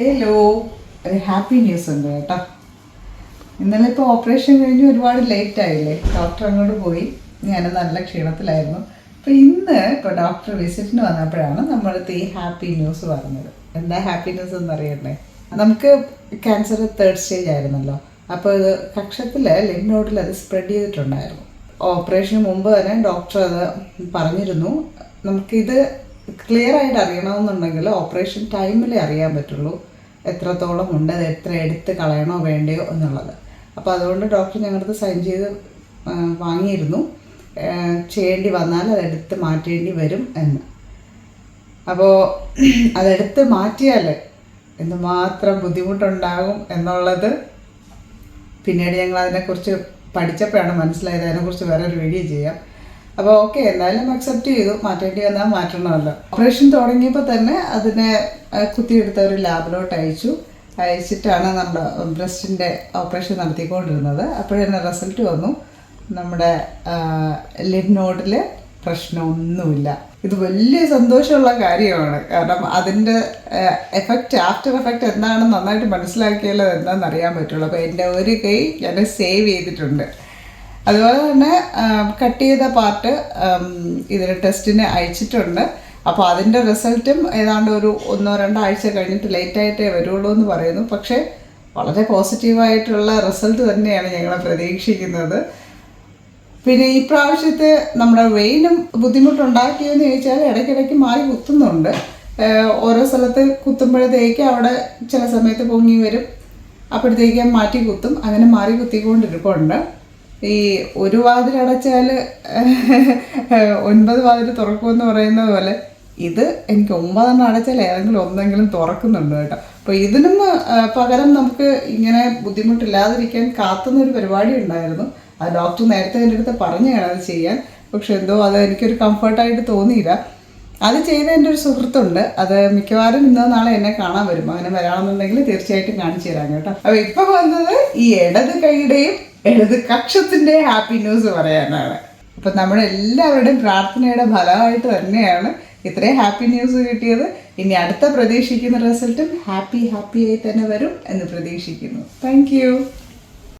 Hello ഒരു happy news ഉണ്ട് കേട്ടോ. ഇന്നലെ ഇപ്പോൾ ഓപ്പറേഷൻ കഴിഞ്ഞ് ഒരുപാട് ലേറ്റ് ആയില്ലേ? ഡോക്ടർ അങ്ങോട്ട് പോയി. ഞാൻ നല്ല ക്ഷീണത്തിലായിരുന്നു. അപ്പോൾ ഇന്ന് ഇപ്പോൾ ഡോക്ടർ വിസിറ്റിന് വന്നപ്പോഴാണ് നമ്മളടുത്ത് ഈ ഹാപ്പി ന്യൂസ് പറഞ്ഞത്. എന്താ ഹാപ്പി ന്യൂസ് എന്ന് അറിയണ്ടേ? നമുക്ക് ക്യാൻസർ തേർഡ് സ്റ്റേജ് ആയിരുന്നല്ലോ. അപ്പോൾ ഇത് കക്ഷത്തിൽ ലിംനോഡിൽ അത് സ്പ്രെഡ് ചെയ്തിട്ടുണ്ടായിരുന്നു. ഓപ്പറേഷന് മുമ്പ് തന്നെ ഡോക്ടർ അത് പറഞ്ഞിരുന്നു. നമുക്കിത് ക്ലിയർ ആയിട്ട് അറിയണമെന്നുണ്ടെങ്കിൽ ഓപ്പറേഷൻ ടൈമിലേ അറിയാൻ പറ്റുള്ളൂ. എത്രത്തോളം ഉണ്ട് അത് എത്ര എടുത്ത് കളയണോ വേണ്ടയോ എന്നുള്ളത്. അപ്പോൾ അതുകൊണ്ട് ഡോക്ടർ ഞങ്ങളുടെ സൈൻ ചെയ്ത് വാങ്ങിയിരുന്നു. ചെയ്യേണ്ടി വന്നാൽ അത് എടുത്ത് മാറ്റേണ്ടി വരും എന്ന്. അപ്പോൾ അതെടുത്ത് മാറ്റിയാൽ എന്തുമാത്രം ബുദ്ധിമുട്ടുണ്ടാകും എന്നുള്ളത് പിന്നീട് ഞങ്ങൾ അതിനെക്കുറിച്ച് പഠിച്ചപ്പോഴാണ് മനസ്സിലായത്. അതിനെക്കുറിച്ച് വേറെ ഒരു വീഡിയോ ചെയ്യാം. അപ്പോൾ ഓക്കെ എന്തായാലും അക്സെപ്റ്റ് ചെയ്തു. മാറ്റേണ്ടി വന്നാൽ മാറ്റണമല്ലോ. ഓപ്പറേഷൻ തുടങ്ങിയപ്പോൾ തന്നെ അതിനെ കുത്തി കുത്തിയെടുത്ത ഒരു ലാബിലോട്ട് അയച്ചു. അയച്ചിട്ടാണ് നമ്മുടെ ബ്രസ്റ്റിന്റെ ഓപ്പറേഷൻ നടത്തിക്കൊണ്ടിരുന്നത്. അപ്പോഴന്നെ റിസൾട്ട് വന്നു. നമ്മുടെ ലിനോഡിൽ നോഡിൽ പ്രശ്നമൊന്നുമില്ല. ഇത് വലിയ സന്തോഷമുള്ള കാര്യമാണ്. കാരണം അതിന്റെ എഫക്റ്റ് ആഫ്റ്റർ എഫക്റ്റ് എന്താണെന്ന് നന്നായിട്ട് മനസ്സിലാക്കിയാലോ എന്താണെന്ന് അറിയാൻ പറ്റുള്ളൂ. അപ്പോൾ എന്റെ ഒരു കൈ ഞാൻ സേവ് ചെയ്തിട്ടുണ്ട്. അതുപോലെ തന്നെ കട്ട് ചെയ്ത പാർട്ട് ഇതിന് ടെസ്റ്റിന് അയച്ചിട്ടുണ്ട്. അപ്പോൾ അതിന്റെ റിസൾട്ടും ഏതാണ്ട് ഒരു ഒന്നോ രണ്ടോ ആഴ്ച കഴിഞ്ഞിട്ട് ലേറ്റായിട്ടേ വരുള്ളൂ എന്ന് പറയുന്നു. പക്ഷേ വളരെ പോസിറ്റീവായിട്ടുള്ള റിസൾട്ട് തന്നെയാണ് ഞങ്ങൾ പ്രതീക്ഷിക്കുന്നത്. പിന്നെ ഈ പ്രാവശ്യത്തെ നമ്മുടെ വെയിനും ബുദ്ധിമുട്ടുണ്ടാക്കിയെന്ന് ചോദിച്ചാൽ ഇടയ്ക്കിടയ്ക്ക് മാറി കുത്തുന്നുണ്ട്. ഓരോ സ്ഥലത്ത് കുത്തുമ്പോഴത്തേക്ക് അവിടെ ചില സമയത്ത് പൊങ്ങി വരും. അപ്പോഴത്തേക്ക് മാറ്റി കുത്തും. അങ്ങനെ മാറി കുത്തിക്കൊണ്ടിരിപ്പുണ്ട്. ഈ ഒരു വാതിൽ അടച്ചാൽ ഒൻപത് വാതിൽ തുറക്കുമെന്ന് പറയുന്നത് പോലെ ഇത് എനിക്ക് ഒമ്പതെണ്ണം അടച്ചാൽ ഏതെങ്കിലും ഒന്നെങ്കിലും തുറക്കുന്നുണ്ട് കേട്ടോ. അപ്പോൾ ഇതിനും പകരം നമുക്ക് ഇങ്ങനെ ബുദ്ധിമുട്ടില്ലാതിരിക്കാൻ കാത്തുന്ന ഒരു പരിപാടി ഉണ്ടായിരുന്നു. അത് ഡോക്ടർ നേരത്തെ എന്റെ അടുത്ത് പറഞ്ഞതാണ് അത് ചെയ്യാൻ. പക്ഷെ എന്തോ അത് എനിക്കൊരു കംഫർട്ടായിട്ട് തോന്നിയില്ല. അത് ചെയ്ത എന്റെ ഒരു സുഹൃത്തുണ്ട്. അത് മിക്കവാറും ഇന്നോ നാളെ എന്നെ കാണാൻ വരും. അങ്ങനെ വരാണെന്നുണ്ടെങ്കിൽ തീർച്ചയായിട്ടും കാണിച്ചു തരാം കേട്ടോ. അപ്പോൾ ഇപ്പോൾ വന്നത് ഈ ഇടത് കൈയുടെയും ഇടത് കക്ഷത്തിന്റെ ഹാപ്പി ന്യൂസ് പറയാനാണ്. അപ്പം നമ്മളെല്ലാവരുടെയും പ്രാർത്ഥനയുടെ ഫലമായിട്ട് തന്നെയാണ് ഇത്രയും ഹാപ്പി ന്യൂസ് കിട്ടിയത്. ഇനി അടുത്ത പ്രതീക്ഷിക്കുന്ന റിസൾട്ടും ഹാപ്പി ഹാപ്പി ആയി തന്നെ വരും എന്ന് പ്രതീക്ഷിക്കുന്നു. താങ്ക്